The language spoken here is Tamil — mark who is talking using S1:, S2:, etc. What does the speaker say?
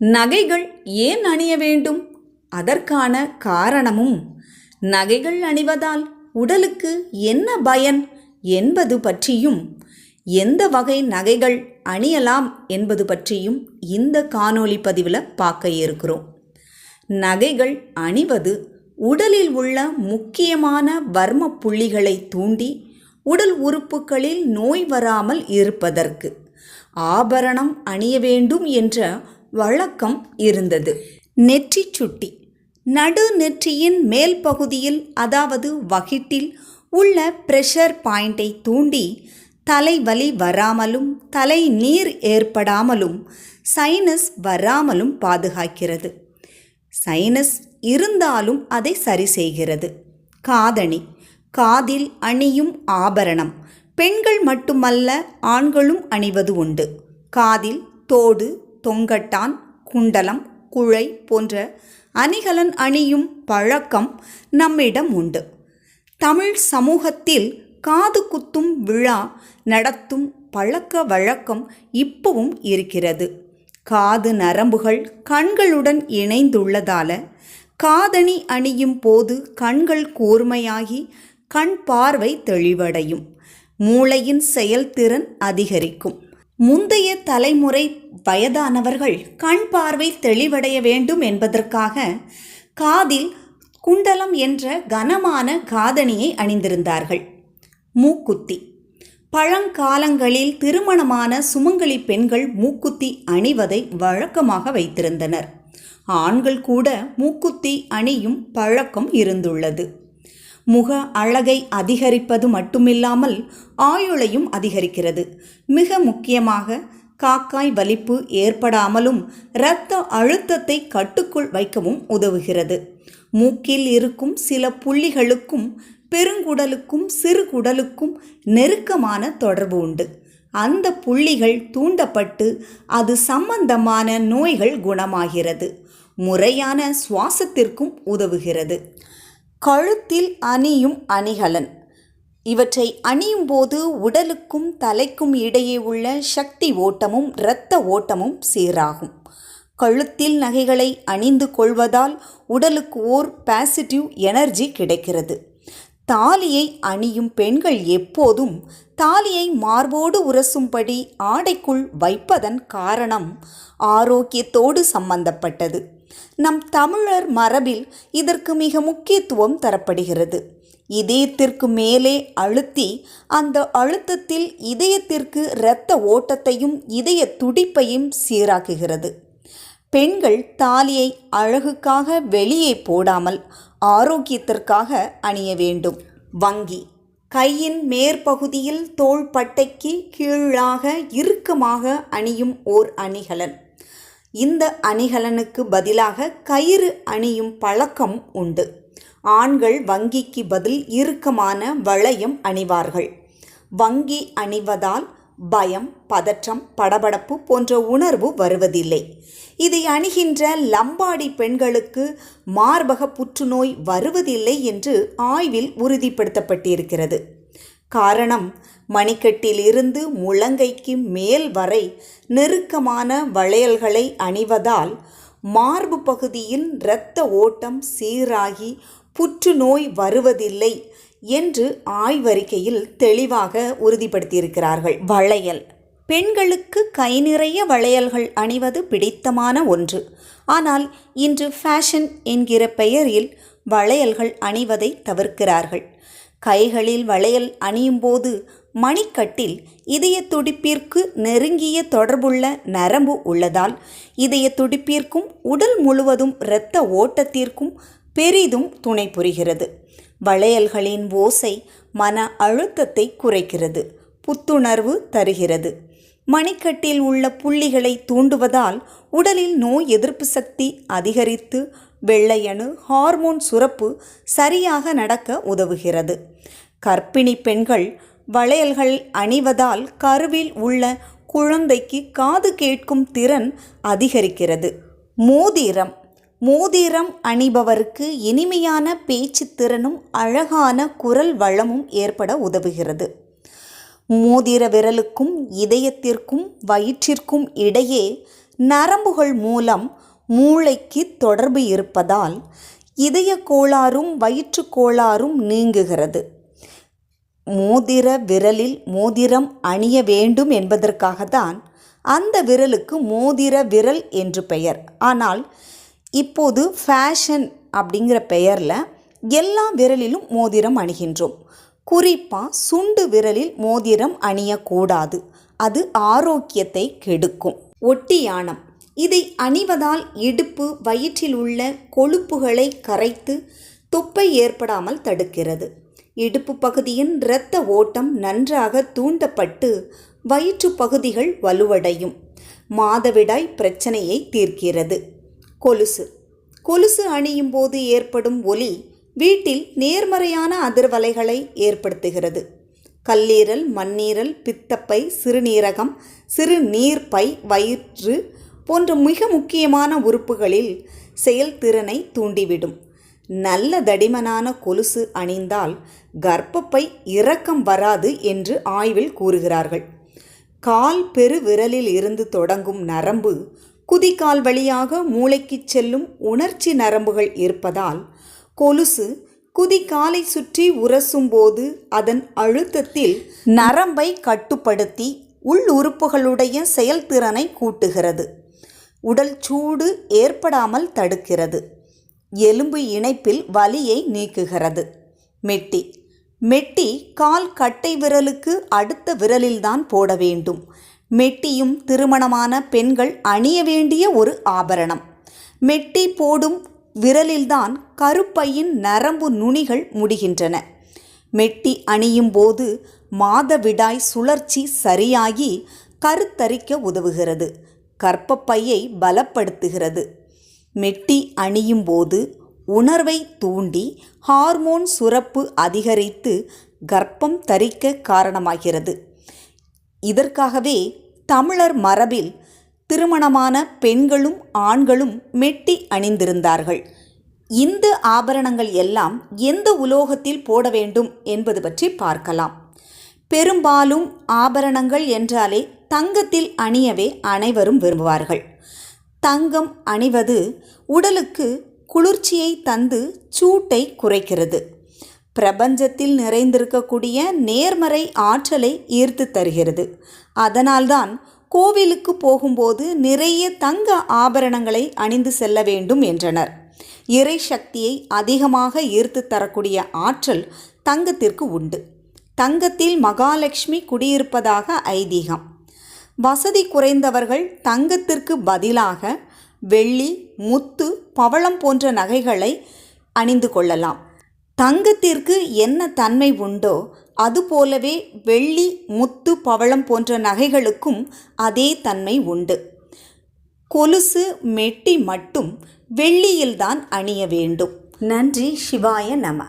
S1: நகைகள் ஏன் அணிய வேண்டும்? அதற்கான காரணமும் நகைகள் அணிவதால் உடலுக்கு என்ன பயன் என்பது பற்றியும் எந்த வகை நகைகள் அணியலாம் என்பது பற்றியும் இந்த காணொளி பதிவில் பார்க்க இருக்கிறோம். நகைகள் அணிவது உடலில் உள்ள முக்கியமான வர்ம புள்ளிகளை தூண்டி உடல் உறுப்புகளில் நோய் வராமல் இருப்பதற்கு ஆபரணம் அணிய வேண்டும் என்ற வழக்கம் இருந்தது. நெற்றி சுட்டி. நடு நெற்றியின் மேல் பகுதியில் அதாவது வகிட்டில் உள்ள பிரஷர் பாயிண்டை தூண்டி தலைவலி வராமலும் தலை நீர் ஏற்படாமலும் சைனஸ் வராமலும் பாதுகாக்கிறது. சைனஸ் இருந்தாலும் அதை சரி செய்கிறது. காதணி. காதில் அணியும் ஆபரணம். பெண்கள் மட்டுமல்ல ஆண்களும் அணிவது உண்டு. காதில் தோடு தொங்கட்டான் குண்டலம் குழை போன்ற அணிகலன் அணியும் பழக்கம் நம்மிடம் உண்டு. தமிழ் சமூகத்தில் காது குத்தும் விழா நடத்தும் பழக்க வழக்கம் இப்பவும் இருக்கிறது. காது நரம்புகள் கண்களுடன் இணைந்துள்ளதால காதணி அணியும் போது கண்கள் கூர்மையாகி கண் பார்வை தெளிவடையும். மூளையின் செயல்திறன் அதிகரிக்கும். முந்தைய தலைமுறை வயதானவர்கள் கண் பார்வை தெளிவடைய வேண்டும் என்பதற்காக காதில் குண்டலம் என்ற கனமான காதணியை அணிந்திருந்தார்கள். மூக்குத்தி. பழங்காலங்களில் திருமணமான சுமங்கலி பெண்கள் மூக்குத்தி அணிவதை வழக்கமாக வைத்திருந்தனர். ஆண்கள் கூட மூக்குத்தி அணியும் பழக்கம் இருந்துள்ளது. முக அழகை அதிகரிப்பது மட்டுமில்லாமல் ஆயுளையும் அதிகரிக்கிறது. மிக முக்கியமாக காக்காய் வலிப்பு ஏற்படாமலும் இரத்த அழுத்தத்தை கட்டுக்குள் வைக்கவும் உதவுகிறது. மூக்கில் இருக்கும் சில புள்ளிகளுக்கும் பெருங்குடலுக்கும் சிறுகுடலுக்கும் நெருக்கமான தொடர்பு உண்டு. அந்த புள்ளிகள் தூண்டப்பட்டு அது சம்பந்தமான நோய்கள் குணமாகிறது. முறையான சுவாசத்திற்கும் உதவுகிறது. கழுத்தில் அணியும் அணிகலன். இவற்றை அணியும் போது உடலுக்கும் தலைக்கும் இடையே உள்ள சக்தி ஓட்டமும் இரத்த ஓட்டமும் சீராகும். கழுத்தில் நகைகளை அணிந்து கொள்வதால் உடலுக்கு ஓர் பாசிட்டிவ் எனர்ஜி கிடைக்கிறது. தாலியை அணியும் பெண்கள் எப்போதும் தாலியை மார்போடு உரசும்படி ஆடைக்குள் வைப்பதன் காரணம் ஆரோக்கியத்தோடு சம்பந்தப்பட்டது. நம் தமிழர் மரபில் இதற்கு மிக முக்கியத்துவம் தரப்படுகிறது. இதயத்திற்கு மேலே அழுத்தி அந்த அழுத்தத்தில் இதயத்திற்கு இரத்த ஓட்டத்தையும் இதய துடிப்பையும் சீராக்குகிறது. பெண்கள் தாலியை அழகுக்காக வெளியே போடாமல் ஆரோக்கியத்திற்காக அணிய வேண்டும். வங்கி. கையின் மேற்பகுதியில் தோள்பட்டைக்கு கீழாக இறுக்கமாக அணியும் ஓர் அணிகலன். இந்த அணிகலனுக்கு பதிலாக கயிறு அணியும் பழக்கம் உண்டு. ஆண்கள் வங்கிக்கு பதில் இறுக்கமான வளையம் அணிவார்கள். வங்கி அணிவதால் பயம் பதற்றம் படபடப்பு போன்ற உணர்வு வருவதில்லை. இதை அணிகின்ற லம்பாடி பெண்களுக்கு மார்பக புற்றுநோய் வருவதில்லை என்று ஆய்வில் உறுதிப்படுத்தப்பட்டிருக்கிறது. காரணம் மணிக்கட்டிலிருந்து முழங்கைக்கு மேல் வரை நெருக்கமான வளையல்களை அணிவதால் மார்பு பகுதியின் இரத்த ஓட்டம் சீராகி புற்றுநோய் வருவதில்லை என்று ஆய்வறிக்கையில் தெளிவாக உறுதிப்படுத்தியிருக்கிறார்கள். வளையல். பெண்களுக்கு கை நிறைய வளையல்கள் அணிவது பிடித்தமான ஒன்று. ஆனால் இன்று ஃபேஷன் என்கிற பெயரில் வளையல்கள் அணிவதை தவிர்க்கிறார்கள். கைகளில் வளையல் அணியும் போது மணிக்கட்டில் இதய துடிப்பிற்கு நெருங்கிய தொடர்புள்ள நரம்பு உள்ளதால் இதய துடிப்பிற்கும் உடல் முழுவதும் இரத்த ஓட்டத்திற்கும் பெரிதும் துணை புரிகிறது. வளையல்களின் ஓசை மன அழுத்தத்தை குறைக்கிறது புத்துணர்வு தருகிறது. மணிக்கட்டில் உள்ள புள்ளிகளை தூண்டுவதால் உடலில் நோய் எதிர்ப்பு சக்தி அதிகரித்து வெள்ளையணு ஹார்மோன் சுரப்பு சரியாக நடக்க உதவுகிறது. கர்ப்பிணி பெண்கள் வளையல்கள் அணிவதால் கருவில் உள்ள குழந்தைக்கு காது கேட்கும் திறன் அதிகரிக்கிறது. மோதிரம். மோதிரம் அணிபவருக்கு இனிமையான பேச்சு திறனும் அழகான குரல் வளமும் ஏற்பட உதவுகிறது. மோதிர விரலுக்கும் இதயத்திற்கும் வயிற்றிற்கும் இடையே நரம்புகள் மூலம் மூளைக்கு தொடர்பு இருப்பதால் இதய கோளாறும் வயிற்றுக் கோளாறும் நீங்குகிறது. மோதிர விரலில் மோதிரம் அணிய வேண்டும் என்பதற்காகத்தான் அந்த விரலுக்கு மோதிர விரல் என்று பெயர். ஆனால் இப்போது ஃபேஷன் அப்படிங்கிற பெயரில் எல்லா விரலிலும் மோதிரம் அணிகின்றோம். குறிப்பாக சுண்டு விரலில் மோதிரம் அணியக்கூடாது. அது ஆரோக்கியத்தை கெடுக்கும். ஒட்டியானம் இதை அணிவதால் இடுப்பு வயிற்றில் உள்ள கொழுப்புகளை கரைத்து தொப்பை ஏற்படாமல் தடுக்கிறது. இடுப்பு பகுதியின் இரத்த ஓட்டம் நன்றாக தூண்டப்பட்டு வயிற்று பகுதிகள் வலுவடையும். மாதவிடாய் பிரச்சனையை தீர்க்கிறது. கொலுசு. கொலுசு அணியும் போது ஏற்படும் ஒலி வீட்டில் நேர்மறையான அதிர்வலைகளை ஏற்படுத்துகிறது. கல்லீரல் மண்ணீரல் பித்தப்பை சிறுநீரகம் சிறுநீர்ப்பை வயிற்று போன்ற மிக முக்கியமான உறுப்புகளில் செயல்திறனை தூண்டிவிடும். நல்ல தடிமனான கொலுசு அணிந்தால் கர்ப்பப்பை இரக்கம் வராது என்று ஆய்வில் கூறுகிறார்கள். கால் பெரு விரலில் இருந்து தொடங்கும் நரம்பு குதிக்கால் வழியாக மூளைக்குச் செல்லும் உணர்ச்சி நரம்புகள் இருப்பதால் கொலுசு குதிக்காலை சுற்றி உரசும்போது அதன் அழுத்தத்தில் நரம்பை கட்டுப்படுத்தி உள் உறுப்புகளுடைய செயல்திறனை கூட்டுகிறது. உடல் சூடு ஏற்படாமல் தடுக்கிறது. எலும்பு இணைப்பில் வலியை நீக்குகிறது. மெட்டி. மெட்டி கால் கட்டை விரலுக்கு அடுத்த விரலில்தான் போட வேண்டும். மெட்டியும் திருமணமான பெண்கள் அணிய வேண்டிய ஒரு ஆபரணம். மெட்டி போடும் விரலில்தான் கருப்பையின் நரம்பு நுனிகள் முடிகின்றன. மெட்டி அணியும் போது மாதவிடாய் சுழற்சி சரியாகி கருத்தரிக்க உதவுகிறது. கற்பப்பையை பலப்படுத்துகிறது. மெட்டி அணியும் போது உணர்வை தூண்டி ஹார்மோன் சுரப்பு அதிகரித்து கர்ப்பம் தரிக்க காரணமாகிறது. இதற்காகவே தமிழர் மரபில் திருமணமான பெண்களும் ஆண்களும் மெட்டி அணிந்திருந்தார்கள். இந்த ஆபரணங்கள் எல்லாம் எந்த உலோகத்தில் போட வேண்டும் என்பது பற்றி பார்க்கலாம். பெரும்பாலும் ஆபரணங்கள் என்றாலே தங்கத்தில் அணியவே அனைவரும் விரும்புவார்கள். தங்கம் அணிவது உடலுக்கு குளிர்ச்சியை தந்து சூட்டை குறைக்கிறது. பிரபஞ்சத்தில் நிறைந்திருக்கக்கூடிய நேர்மறை ஆற்றலை ஈர்த்து தருகிறது. அதனால்தான் கோவிலுக்கு போகும்போது நிறைய தங்க ஆபரணங்களை அணிந்து செல்ல வேண்டும் என்றனர். இறை சக்தியை அதிகமாக ஈர்த்து தரக்கூடிய ஆற்றல் தங்கத்திற்கு உண்டு. தங்கத்தில் மகாலட்சுமி குடியிருப்பதாக ஐதீகம். வசதி குறைந்தவர்கள் தங்கத்திற்கு பதிலாக வெள்ளி முத்து பவளம் போன்ற நகைகளை அணிந்து கொள்ளலாம். தங்கத்திற்கு என்ன தன்மை உண்டோ அதுபோலவே வெள்ளி முத்து பவளம் போன்ற நகைகளுக்கும் அதே தன்மை உண்டு. கொலுசு மெட்டி மட்டும் வெள்ளியில்தான் அணிய வேண்டும். நன்றி சிவாய நம.